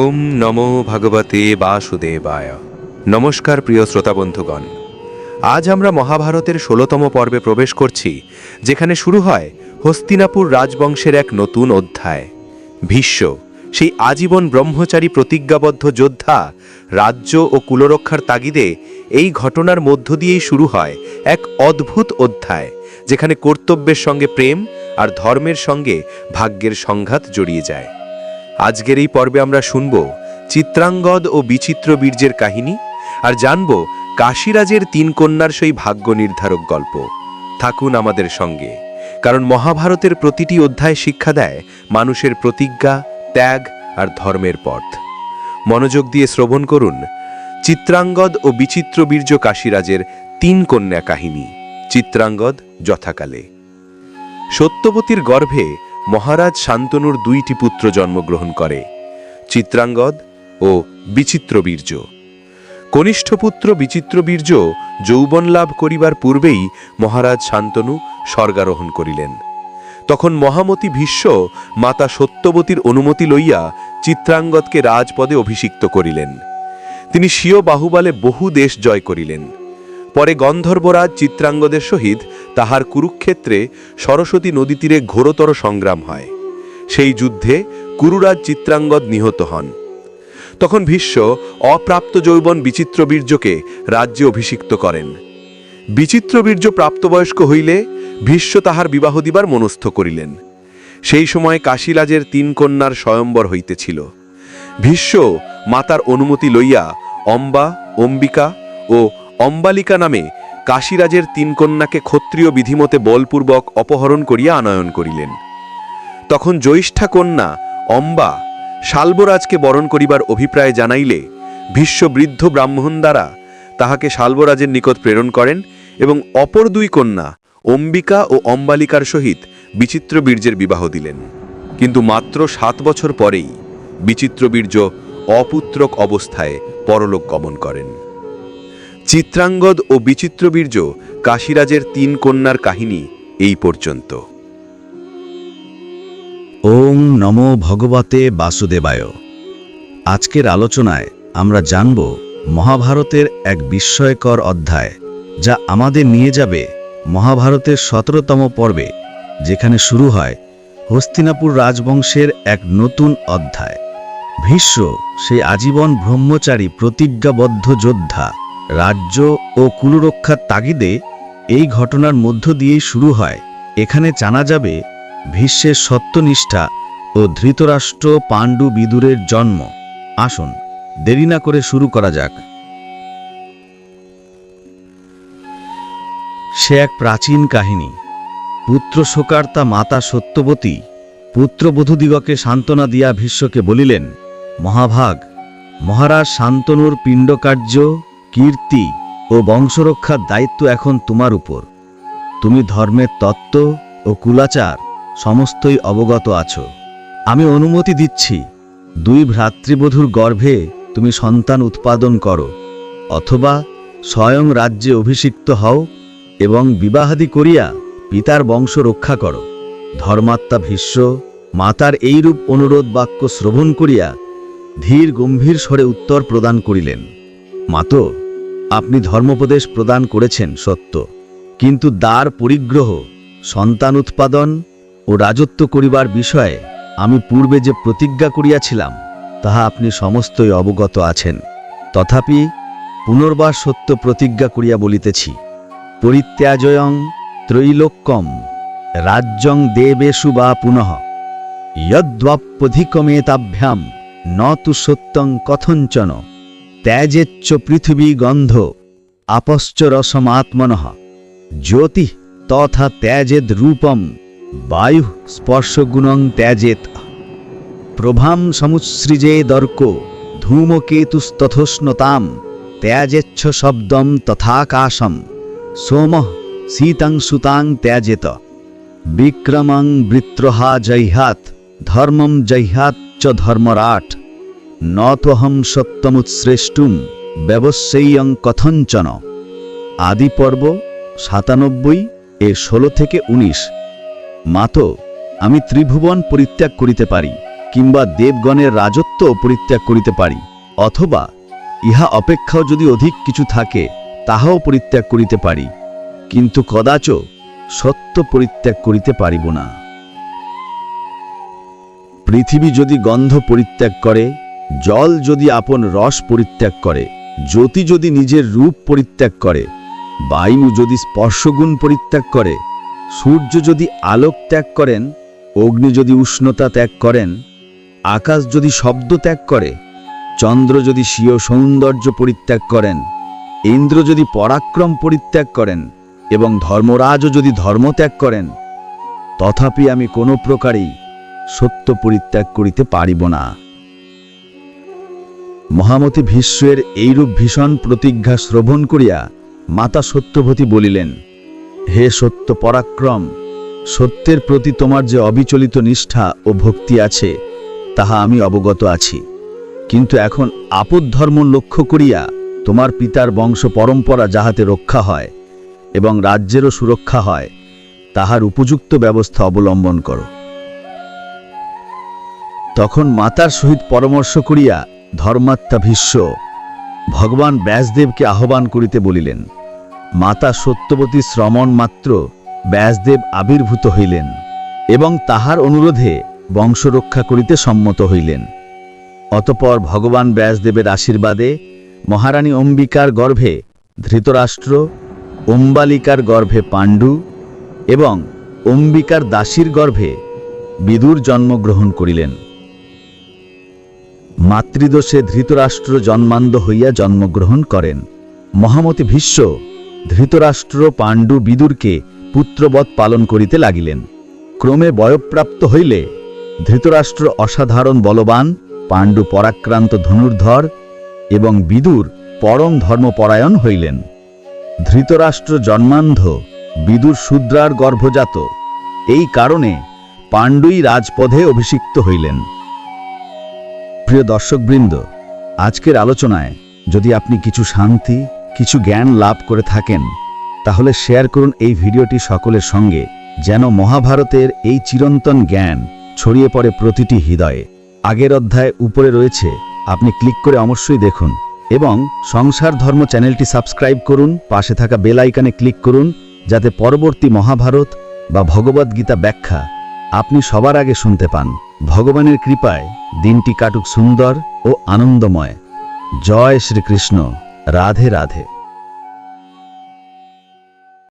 ওম নমো ভগবতে বাসুদেবায়। নমস্কার প্রিয় শ্রোতা বন্ধুগণ আজ আমরা মহাভারতের ষোলতম পর্বে প্রবেশ করছি, যেখানে শুরু হয় হস্তিনাপুর রাজবংশের এক নতুন অধ্যায়। ভীষ্ম, সেই আজীবন ব্রহ্মচারী প্রতিজ্ঞাবদ্ধ যোদ্ধা, রাজ্য ও কুলরক্ষার তাগিদে এই ঘটনার মধ্য দিয়েই শুরু হয় এক অদ্ভুত অধ্যায়, যেখানে কর্তব্যের সঙ্গে প্রেম আর ধর্মের সঙ্গে ভাগ্যের সংঘাত জড়িয়ে যায়। আজকের এই পর্বে আমরা শুনব চিত্রাঙ্গদ ও বিচিত্র বীর্যের কাহিনী আর জানব কাশীরাজের তিন কন্যার সেই ভাগ্য নির্ধারক গল্প। থাকুন আমাদের সঙ্গে, কারণ মহাভারতের প্রতিটি অধ্যায় শিক্ষা দেয় মানুষের প্রতিজ্ঞা, ত্যাগ আর ধর্মের পথ। মনোযোগ দিয়ে শ্রবণ করুন চিত্রাঙ্গদ ও বিচিত্র বীর্য কাশীরাজের তিন কন্যা কাহিনী, চিত্রাঙ্গদ যথাকালে। সত্যবতীর গর্ভে মহারাজ শান্তনুর দুইটি পুত্র জন্মগ্রহণ করে, চিত্রাঙ্গদ ও বিচিত্রবীর্য। কনিষ্ঠ পুত্র বিচিত্রবীর্য যৌবন লাভ করিবার পূর্বেই মহারাজ শান্তনু স্বর্গারোহণ করিলেন। তখন মহামতি ভীষ্ম মাতা সত্যবতীর অনুমতি লইয়া চিত্রাঙ্গদকে রাজপদে অভিষিক্ত করিলেন। তিনি স্বীয় বাহুবালে বহু দেশ জয় করিলেন। পরে গন্ধর্বরাজ চিত্রাঙ্গদের সহিত তাহার কুরুক্ষেত্রে সরস্বতী নদী তীরে ঘোরতর সংগ্রাম হয়। সেই যুদ্ধে কুরুরাজ চিত্রাঙ্গদ নিহত হন। তখন ভীষ্ম অপ্রাপ্ত যৌবন বিচিত্রবীর্যকে রাজ্যে অভিষিক্ত করেন। বিচিত্রবীর্য প্রাপ্তবয়স্ক হইলে ভীষ্ম তাহার বিবাহ দিবার মনস্থ করিলেন। সেই সময় কাশীরাজের তিন কন্যার স্বয়ম্বর হইতেছিল। ভীষ্ম মাতার অনুমতি লইয়া অম্বা, অম্বিকা ও অম্বালিকা নামে কাশীরাজের তিন কন্যাকে ক্ষত্রিয় বিধিমতে বলপূর্বক অপহরণ করিয়া আনয়ন করিলেন। তখন জ্যৈষ্ঠা কন্যা অম্বা শাল্বরাজকে বরণ করিবার অভিপ্রায় জানাইলে ভীষ্ম বৃদ্ধ ব্রাহ্মণ দ্বারা তাহাকে শাল্বরাজের নিকট প্রেরণ করেন এবং অপর দুই কন্যা অম্বিকা ও অম্বালিকার সহিত বিচিত্র বীর্যের বিবাহ দিলেন। কিন্তু মাত্র সাত বছর পরেই বিচিত্র বীর্য অপুত্রক অবস্থায় পরলোক গমন করেন। চিত্রাঙ্গদ ও বিচিত্রবীর্য কাশীরাজের তিন কন্যার কাহিনী এই পর্যন্ত। ওং নমো ভগবতে বাসুদেবায়। আজকের আলোচনায় আমরা জানব মহাভারতের এক বিস্ময়কর অধ্যায়, যা আমাদের নিয়ে যাবে মহাভারতের সতেরোতম পর্বে, যেখানে শুরু হয় হস্তিনাপুর রাজবংশের এক নতুন অধ্যায়। ভীষ্ম সেই আজীবন ব্রহ্মচারী প্রতিজ্ঞাবদ্ধ যোদ্ধা। রাজ্য ও কুলরক্ষার তাগিদে এই ঘটনার মধ্য দিয়েই শুরু হয়। এখানে জানা যাবে ভীষ্মের সত্যনিষ্ঠা ও ধৃতরাষ্ট্র পাণ্ডু বিদুরের জন্ম। আসুন, দেরি না করে শুরু করা যাক। সে এক প্রাচীন কাহিনী। পুত্র শোকার্তা মাতা সত্যবতী পুত্রবধূদিগকে সান্ত্বনা দিয়া ভীষ্মকে বলিলেন, মহাভাগ, মহারাজ শান্তনুর পিণ্ডকার্য কীর্তি ও বংশরক্ষার দায়িত্ব এখন তোমার উপর। তুমি ধর্মের তত্ত্ব ও কুলাচার সমস্তই অবগত আছো। আমি অনুমতি দিচ্ছি, দুই ভ্রাতৃবধূর গর্ভে তুমি সন্তান উৎপাদন করো, অথবা স্বয়ং রাজ্যে অভিষিক্ত হও এবং বিবাহাদি করিয়া পিতার বংশ রক্ষা করো। ধর্মাত্মা ভীষ্ম মাতার এইরূপ অনুরোধ বাক্য শ্রবণ করিয়া ধীর গম্ভীর স্বরে উত্তর প্রদান করিলেন, মাতো আপনি ধর্মোপদেশ প্রদান করেছেন সত্য। কিন্তু দ্বার পরিগ্রহ, সন্তান উৎপাদন ও রাজত্ব করিবার বিষয়ে আমি পূর্বে যে প্রতিজ্ঞা করিয়াছিলাম, তাহা আপনি সমস্তই অবগত আছেন। তথাপি পুনর্বার সত্য প্রতিজ্ঞা করিয়া বলিতেছি, পরিত্যাজয়ং ত্রৈলোক্যম রাজ্যং দেবেষু বা পুনঃ যদ্বাপ্যধিকমেতাভ্যাম ন তু সত্যং কথঞ্চন ত্যাজেচ্চ পৃথিবী গন্ধ আপশ্চ রসমাত্মনঃ জ্যোতি তথা ত্যাজেদ রূপম, বায়ু স্পর্শগুণং ত্যাজেত। প্রভাম সমুৎসৃজেদর্ক ধূমকেতুস্তথোষ্ণতাম, ত্যাজেচ্ছ শব্দম তথাকাশম, সোম শীতং সুতাং ত্যাজেত। বিক্রমং বৃত্রহা জৈহাত, ধর্মম জৈহাত ধর্মরাট। নতহম সত্যমুৎসৃষ্টুম ব্যবস্যেয়ং কথঞ্চন আদি পর্ব সাতানব্বই এ ষোলো থেকে উনিশ। মাতো, আমি ত্রিভুবন পরিত্যাগ করিতে পারি, কিংবা দেবগণের রাজত্ব পরিত্যাগ করিতে পারি, অথবা ইহা অপেক্ষাও যদি অধিক কিছু থাকে, তাহাও পরিত্যাগ করিতে পারি, কিন্তু কদাচ সত্য পরিত্যাগ করিতে পারিব না। পৃথিবী যদি গন্ধ পরিত্যাগ করে জল যদি আপন রস পরিত্যাগ করে, জ্যোতি যদি নিজের রূপ পরিত্যাগ করে, বায়ু যদি স্পর্শগুণ পরিত্যাগ করে, সূর্য যদি আলোক ত্যাগ করেন, অগ্নি যদি উষ্ণতা ত্যাগ করেন, আকাশ যদি শব্দ ত্যাগ করে, চন্দ্র যদি স্বীয় সৌন্দর্য পরিত্যাগ করেন, ইন্দ্র যদি পরাক্রম পরিত্যাগ করেন এবং ধর্মরাজও যদি ধর্ম ত্যাগ করেন, তথাপি আমি কোনো প্রকারেই সত্য পরিত্যাগ করিতে পারিব না। মহামতি ভীষ্মের এইরূপ ভীষণ প্রতিজ্ঞা শ্রবণ করিয়া মাতা সত্যবতী বলিলেন, হে সত্য পরাক্রম, সত্যের প্রতি তোমার যে অবিচলিত নিষ্ঠা ও ভক্তি আছে, তাহা আমি অবগত আছি। কিন্তু এখন আপদ ধর্ম লক্ষ্য করিয়া তোমার পিতার বংশ পরম্পরা যাহাতে রক্ষা হয় এবং রাজ্যেরও সুরক্ষা হয়, তাহার উপযুক্ত ব্যবস্থা অবলম্বন করো। তখন মাতার সহিত পরামর্শ করিয়া ধর্মাত্মা ভীষ্ম ভগবান ব্যাসদেবকে আহ্বান করিতে বলিলেন, মাতা সত্যবতী শ্রমণ মাত্র ব্যাসদেব আবির্ভূত হইলেন এবং তাহার অনুরোধে বংশরক্ষা করিতে সম্মত হইলেন। অতপর ভগবান ব্যাসদেবের আশীর্বাদে মহারানী অম্বিকার গর্ভে ধৃতরাষ্ট্র, অম্বালিকার গর্ভে পাণ্ডু এবং অম্বিকার দাসীর গর্ভে বিদুর জন্মগ্রহণ করিলেন। মাতৃদোষে ধৃতরাষ্ট্র জন্মান্ধ হইয়া জন্মগ্রহণ করেন। মহামতি ভীষ্ম ধৃতরাষ্ট্র পাণ্ডু বিদুরকে পুত্রবৎ পালন করিতে লাগিলেন। ক্রমে বয়প্রাপ্ত হইলে ধৃতরাষ্ট্র অসাধারণ বলবান পাণ্ডু পরাক্রান্ত ধনুর্ধর এবং বিদুর পরম ধর্মপরায়ণ হইলেন। ধৃতরাষ্ট্র জন্মান্ধ বিদুর শূদ্রার গর্ভজাত। এই কারণে পাণ্ডুই রাজপদে অভিষিক্ত হইলেন। প্রিয় দর্শকবৃন্দ, আজকের আলোচনায় যদি আপনি কিছু শান্তি, কিছু জ্ঞান লাভ করে থাকেন, তাহলে শেয়ার করুন এই ভিডিওটি সকলের সঙ্গে যেন মহাভারতের এই চিরন্তন জ্ঞান ছড়িয়ে পড়ে প্রতিটি হৃদয়ে। আগের অধ্যায় উপরে রয়েছে, আপনি ক্লিক করে অবশ্যই দেখুন এবং সংসার ধর্ম চ্যানেলটি সাবস্ক্রাইব করুন, পাশে থাকা বেল আইকনে ক্লিক করুন, যাতে পরবর্তী মহাভারত বা ভগবদ্গীতা ব্যাখ্যা আপনি সবার আগে শুনতে পান। ভগবানের কৃপায় দিনটি কাটুক সুন্দর ও আনন্দময়। জয় শ্রীকৃষ্ণ। রাধে রাধে।